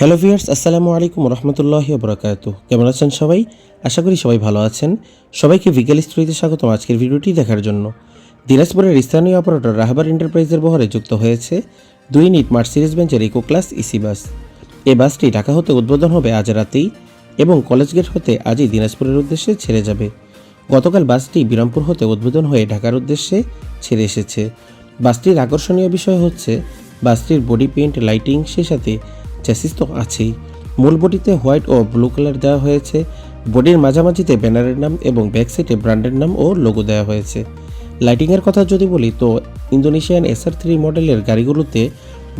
Hello viewers আসসালামু আলাইকুম রহমতুল্লাহি বরকাত কেমন আছেন সবাই? আশা করি সবাই ভালো আছেন। সবাইকে বিকেল স্টোরিতে স্বাগতম আজকের ভিডিওটি দেখার জন্য। দিনাজপুরের স্থানীয় অপারেটর রাহবার এন্টারপ্রাইজের বহরে যুক্ত হয়েছে দুই ইউনিট মার্সিডিজ বেঞ্চের ইকো ক্লাস ইসি বাস এই বাসটি ঢাকা হতে উদ্বোধন হবে আজ রাতেই এবং কলেজ গেট হতে আজই দিনাজপুরের উদ্দেশ্যে ছেড়ে যাবে। গতকাল বাসটি বিরামপুর হতে উদ্বোধন হয়ে ঢাকার উদ্দেশ্যে ছেড়ে এসেছে। বাসটির আকর্ষণীয় বিষয় হচ্ছে, বাসটির বডি পেইন্ট লাইটিং সেই সাথে চ্যাসিস তো আছেই। মূল বডিতে হোয়াইট ও ব্লু কালার দেওয়া হয়েছে। বডির মাঝামাঝিতে ব্যানারের নাম এবং ব্যাক সাইডে ব্র্যান্ডের নাম ও লোগো দেওয়া হয়েছে। লাইটিংয়ের কথা যদি বলি, তো ইন্দোনেশিয়ান এসআর থ্রি মডেলের গাড়িগুলোতে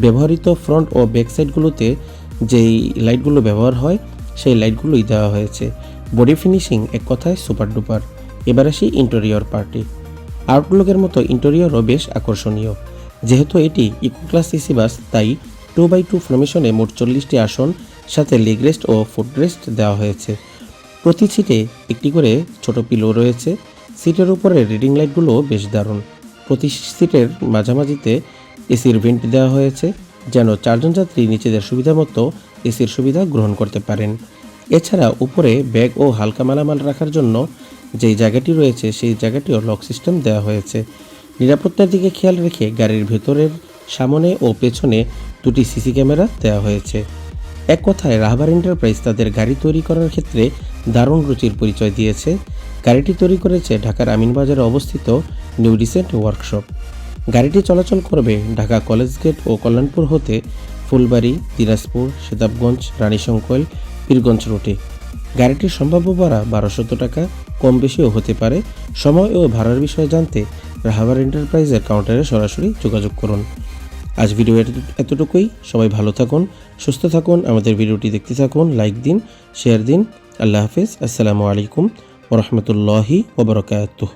ব্যবহৃত ফ্রন্ট ও ব্যাক সাইডগুলোতে যেই লাইটগুলো ব্যবহার হয়, সেই লাইটগুলোই দেওয়া হয়েছে। বডি ফিনিশিং এক কথায় সুপার ডুপার। এবার আসি ইন্টেরিয়র পার্টি। আউটলুকের মতো ইন্টেরিয়রও বেশ আকর্ষণীয়। যেহেতু এটি ইকো ক্লাস এসি বাস, তাই টু বাই টু ফর্মেশনে মোট চল্লিশটি আসন, সাথে লেগ রেস্ট ও ফুট রেস্ট দেওয়া হয়েছে। প্রতি সিটে একটি করে ছোট পিলো রয়েছে। সিটের উপরে রিডিং লাইটগুলো বেশ দারুণ। প্রতি সিটের মাঝামাঝিতে এসির ভেন্ট দেওয়া হয়েছে, যেন চারজন যাত্রী নিজেদের সুবিধা মতো এসির সুবিধা গ্রহণ করতে পারেন। এছাড়া উপরে ব্যাগ ও হালকা মালামাল রাখার জন্য যেই জায়গাটি রয়েছে, সেই জায়গাটিও লক সিস্টেম দেওয়া হয়েছে। নিরাপত্তার দিকে খেয়াল রেখে গাড়ির ভেতরের, সামনে ও পেছনে দুটি সিসি ক্যামেরা দেওয়া হয়েছে। এক কথায়, রাহবার এন্টারপ্রাইজ তাদের গাড়ি তৈরি করার ক্ষেত্রে দারুণ রুচির পরিচয় দিয়েছে। গাড়িটি তৈরি করেছে ঢাকার আমিনবাজারে অবস্থিত নিউ রিসেন্ট ওয়ার্কশপ। গাড়িটি চলাচল করবে ঢাকা কলেজ গেট ও কল্যাণপুর হতে ফুলবাড়ি, দিনাজপুর, সেতাবগঞ্জ, রানীশঙ্কল, পীরগঞ্জ রুটে। গাড়িটির সম্ভাব্য ভাড়া বারোশত টাকা, কম বেশিও হতে পারে। সময় ও ভাড়ার বিষয়ে জানতে রাহাবার এন্টারপ্রাইজের কাউন্টারে সরাসরি যোগাযোগ করুন। আজ ভিডিও এতটুকুই। সবাই ভালো থাকুন, সুস্থ থাকুন, আমাদের ভিডিওটি দেখতে থাকুন লাইক দিন শেয়ার দিন। আল্লাহ হাফিজ, আসসালামু আলাইকুম ওরহমতুল্লাহি ওবরকাতুহ